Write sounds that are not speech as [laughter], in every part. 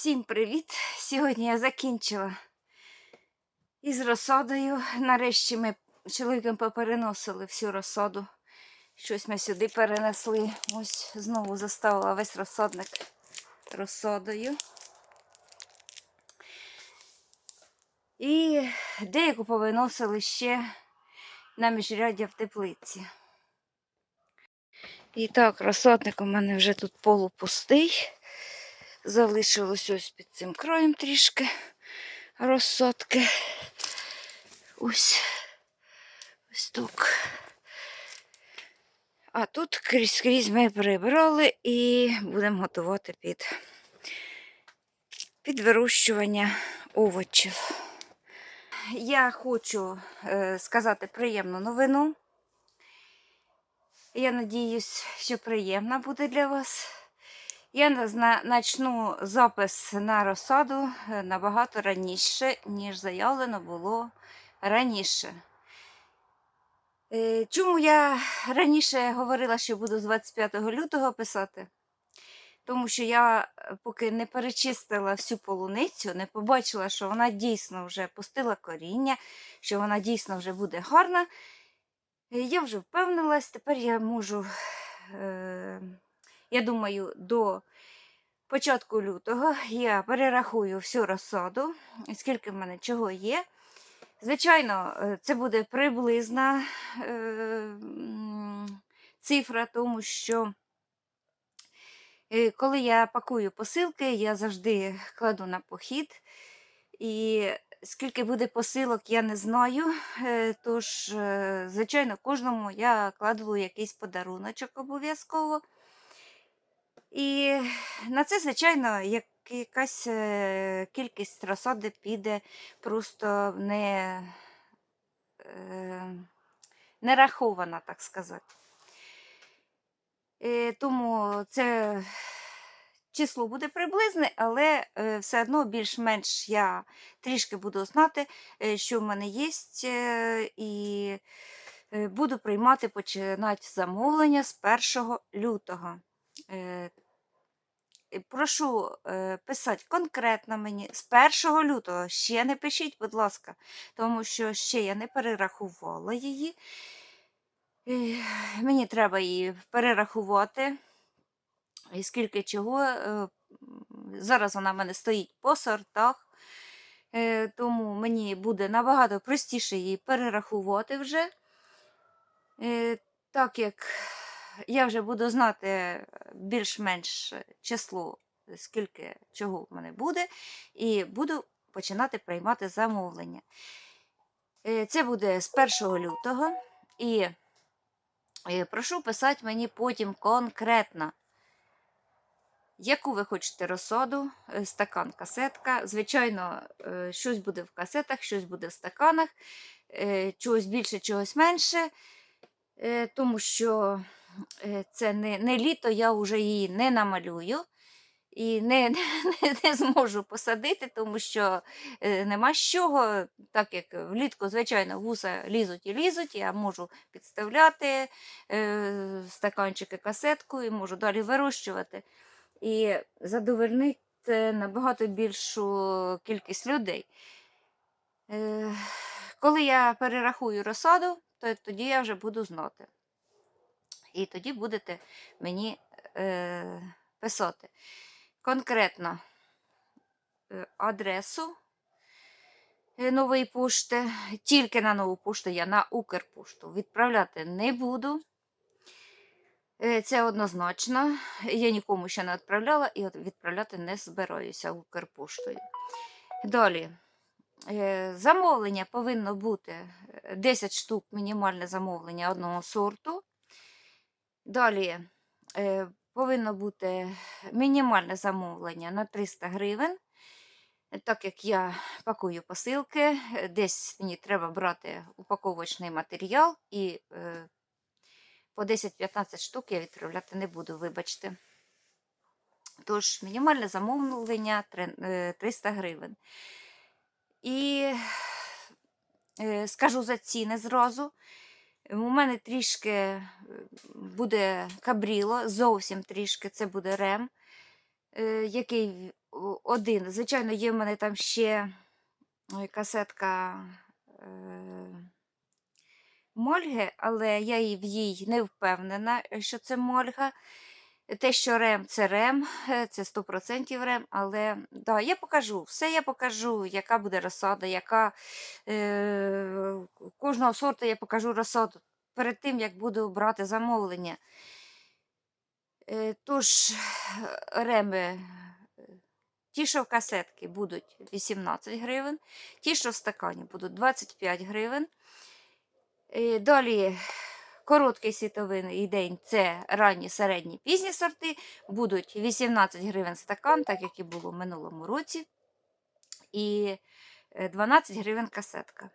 Всім привіт! Сьогодні я закінчила із розсадою. Нарешті ми з чоловіком попереносили всю розсаду. Щось ми сюди перенесли. Ось знову заставила весь розсадник розсадою. І деяку повиносили ще на міжряддя в теплиці. І так, розсадник у мене вже тут полупустий. Залишилось ось під цим краєм трішки розсадки. Ось ось так. А тут крізь скрізь ми прибрали і будемо готувати під, під вирощування овочів. Я хочу е, сказати приємну новину. Я надіюсь, що приємна буде для вас. Я начну запис на розсаду е, набагато раніше, ніж заявлено було раніше. Е, Чому я раніше говорила, що буду з 25 лютого писати? Тому що я е, поки не перечистила всю полуницю, не побачила, що вона дійсно вже пустила коріння, що вона дійсно вже буде гарна. Я вже впевнилась, тепер я можу, я думаю, до початку лютого я перерахую всю розсаду, скільки в мене чого є. Звичайно, е, це буде приблизна е, цифра, тому що е, коли я пакую посилки, я завжди кладу на похід. І скільки буде посилок, я не знаю. Е, Тож, звичайно, кожному я кладу якийсь подаруночок обов'язково. І на це, звичайно, як якась е, кількість розсади піде просто не, е, не рахована, так сказати. Е, Тому це число буде приблизне, але все одно більш-менш я трішки буду знати, що в мене є, і буду приймати починати замовлення з 1 лютого. Прошу е, писати конкретно мені з 1 лютого. Ще не пишіть, будь ласка, тому що ще я не перерахувала її. Мені треба її перерахувати. І скільки чого. е, Зараз вона в мене стоїть по сортах, е, тому мені буде набагато простіше її перерахувати вже. Так як я вже буду знати більш-менш число, скільки чого в мене буде, і буду починати приймати замовлення. Е, Це буде з 1 лютого. І е, прошу писати мені потім конкретно, яку ви хочете розсаду, е, стакан, касетка. Звичайно, е, щось буде в касетах, щось буде в стаканах, е, чогось більше, чогось менше, е, тому що е, це не, не літо, я вже її не намалюю. І не, [laughs] не, не зможу посадити, тому що е, нема з чого, так як влітку, звичайно, вуса лізуть і лізуть, я можу підставляти е, стаканчики, касетку і можу далі вирощувати. І задовольнити набагато більшу кількість людей. Е, коли я перерахую розсаду, то тоді я вже буду знати. І тоді будете мені е, писати конкретно е, адресу е, нової пошти. Тільки на нову пошту я на Укрпошту відправляти не буду. Е, Це однозначно. Я нікому ще не відправляла і відправляти не збираюся Укрпоштою. Далі. Замовлення повинно бути е, 10 штук мінімальне замовлення одного сорту. Далі е, повинно бути мінімальне замовлення на 300 гривень. Так як я пакую посилки, е, десь мені треба брати упаковочний матеріал і е, по 10-15 штук я відправляти не буду, вибачте. Тож, мінімальне замовлення три- е, 300 гривень. І е, скажу за ціни зразу. У мене трішки е, буде кабріло, зовсім трішки це буде рем, е, який один. Звичайно, є в мене там ще касетка е, Мольги, але я в їй не впевнена, що це Мольга. Те, що рем, це рем, е, це 100% рем, але да, я покажу, все я покажу, яка буде розсада, яка е, кожного сорту я покажу розсаду перед тим, як буду брати замовлення. Е, тож, реми, е, ті, що в касетки будуть 18 гривень, ті, що в стакані будуть 25 гривень. Е, Далі короткий світовий день це ранні, середні, пізні сорти. Будуть 18 гривень стакан, так як і було в минулому році. І е, 12 гривень касетка.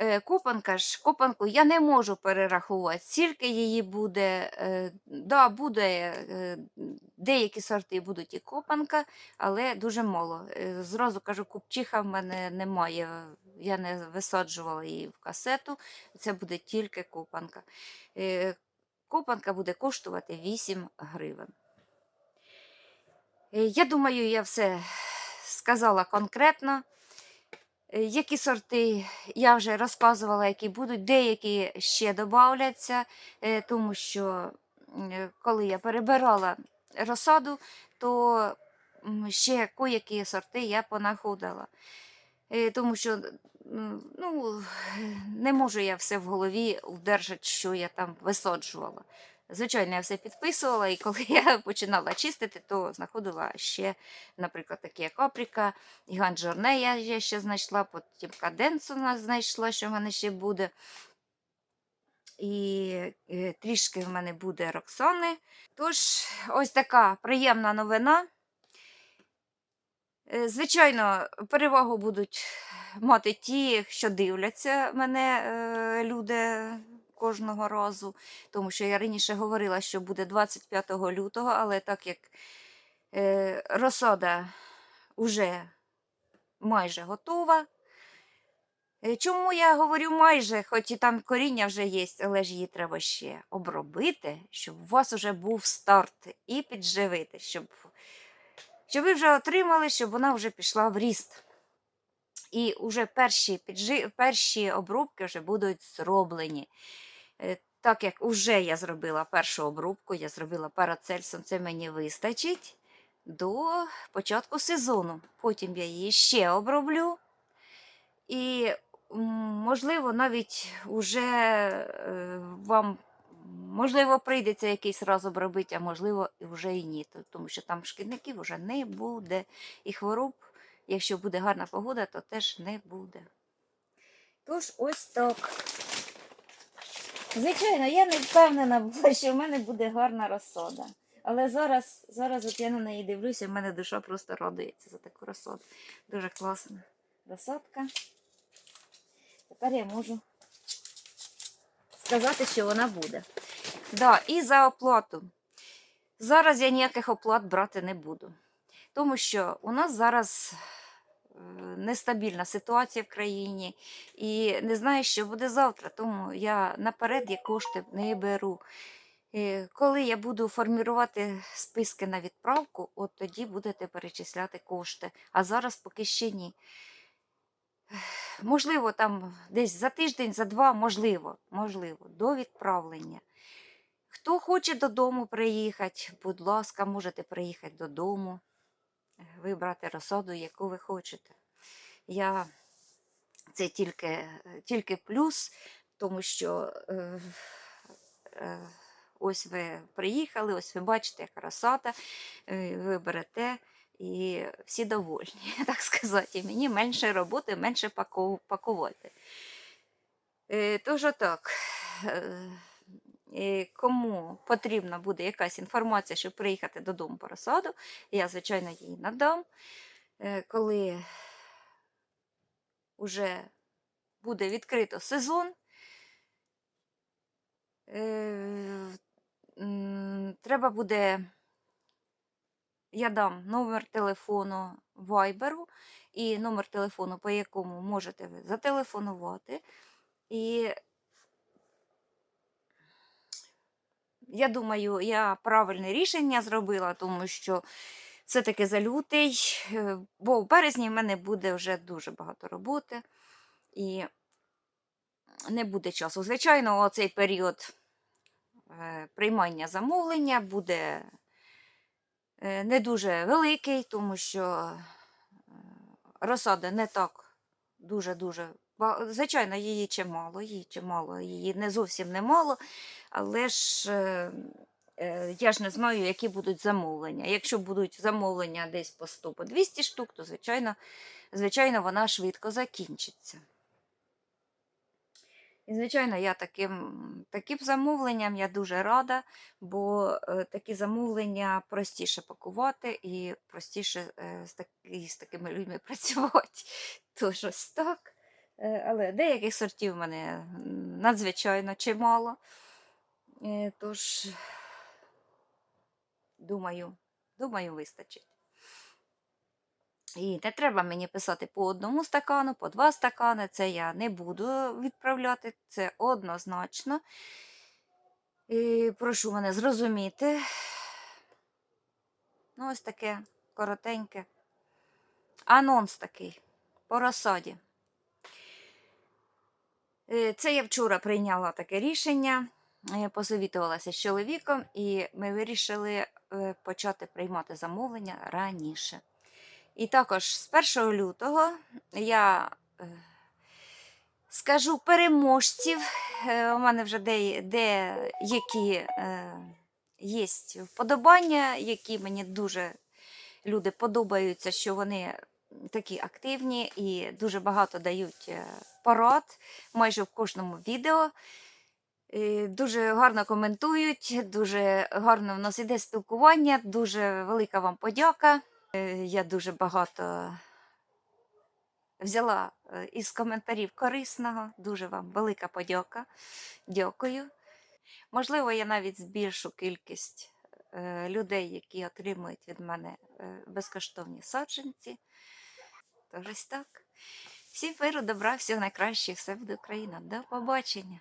Е, Купанка ж, купанку я не можу перерахувати, скільки її буде. Е, Да, буде е, деякі сорти будуть і копанка, але дуже мало. Зразу кажу, купчиха в мене немає. Я не висаджувала її в касету. Це буде тільки копанка. Копанка буде коштувати 8 гривень. Я думаю, я все сказала конкретно. Е, Які сорти я вже розказувала, які будуть, деякі ще додавляться, е, тому що е, коли я перебирала розсаду, то ще коякі сорти я понаходила. Тому що ну, не можу я все в голові удержати, що я там висаджувала. Звичайно, я все підписувала, і коли [laughs] я починала чистити, то знаходила ще, наприклад, такі як Апріка, і Ганджорне я, я ще знайшла, потім Каденсона знайшла, що в мене ще буде. І е, трішки в мене буде Роксони. Тож, ось така приємна новина. Е, Звичайно, перевагу будуть мати ті, що дивляться мене е, люди кожного разу, тому що я раніше говорила, що буде 25 лютого, але так як е, розсада вже майже готова. Е, Чому я говорю майже, хоч і там коріння вже є, але ж її треба ще обробити, щоб у вас вже був старт і підживити, щоб, щоб ви вже отримали, щоб вона вже пішла в ріст. І вже перші, піджи... перші обробки вже будуть зроблені. Е, Так як вже я зробила першу обробку, я зробила парацельсом, це мені вистачить до початку сезону. Потім я її ще оброблю. І, можливо, навіть уже е, вам, можливо, прийдеться якийсь раз обробити, а можливо, вже і ні. Тому що там шкідників вже не буде. І хвороб, якщо буде гарна погода, то теж не буде. Тож ось так. Звичайно, я не впевнена була, що в мене буде гарна розсода. Але зараз, зараз от я на неї дивлюся, в мене душа просто радується за таку розсоду. Дуже класна розсадка. Тепер я можу сказати, що вона буде. Да, і за оплату. Зараз я ніяких оплат брати не буду. Тому що у нас зараз нестабільна ситуація в країні і не знаю, що буде завтра. Тому я наперед я кошти не беру. Е, Коли я буду формувати списки на відправку, от тоді будете перечисляти кошти. А зараз поки ще ні. Можливо, там десь за тиждень, за два, можливо, можливо, до відправлення. Хто хоче додому приїхати, будь ласка, можете приїхати додому, е, вибрати розсаду, яку ви хочете. Я це тільки, тільки плюс, тому що е, е, ось ви приїхали, ось ви бачите, яка розсада, е, ви берете. І всі довольні, [laughs] так сказати. І мені менше роботи, менше пакувати. Тож отак. Кому потрібна буде якась інформація, щоб приїхати додому по розсаду, я, звичайно, їй надам. Е, Коли вже буде відкрито сезон, е, треба буде я дам номер телефону Вайберу і номер телефону, по якому можете ви зателефонувати. І я думаю, я правильне рішення зробила, тому що все-таки за лютий, е, бо в березні в мене буде вже дуже багато роботи і не буде часу. Звичайно, оцей період е, приймання замовлення буде е, не дуже великий, тому що розсади не так дуже-дуже. Звичайно, її чимало, її чимало, її не зовсім немало, але ж е, е, я ж не знаю, які будуть замовлення. Якщо будуть замовлення десь по 100 по 200 штук, то звичайно, звичайно вона швидко закінчиться. І, звичайно, я таким, таким замовленням я дуже рада, бо е, такі замовлення простіше пакувати і простіше е, з такими людьми [laughs] працювати. Тож ось так. Е, але деяких сортів в мене надзвичайно чимало. Е, тож, думаю, думаю, вистачить. І не треба мені писати по одному стакану, по два стакани. Це я не буду відправляти, це однозначно. І прошу мене зрозуміти. Ну, ось таке коротеньке. Анонс такий по розсаді. Е, Це я вчора прийняла таке рішення, посовітувалася з чоловіком, і ми вирішили е, почати приймати замовлення раніше. І також з 1 лютого я е, скажу переможців. У мене вже де, деякі е, є вподобання, які мені дуже люди подобаються, що вони такі активні і дуже багато дають порад майже в кожному відео. Е, Дуже гарно коментують, дуже гарно в нас іде спілкування, дуже велика вам подяка. Е, Я дуже багато взяла е, із коментарів корисного. Дуже вам велика подяка. Дякую. Можливо, я навіть збільшу кількість людей, які отримують від мене безкоштовні саджанці. Тож так. Всім миру, добра, всього найкращого, все буде Україна. До побачення!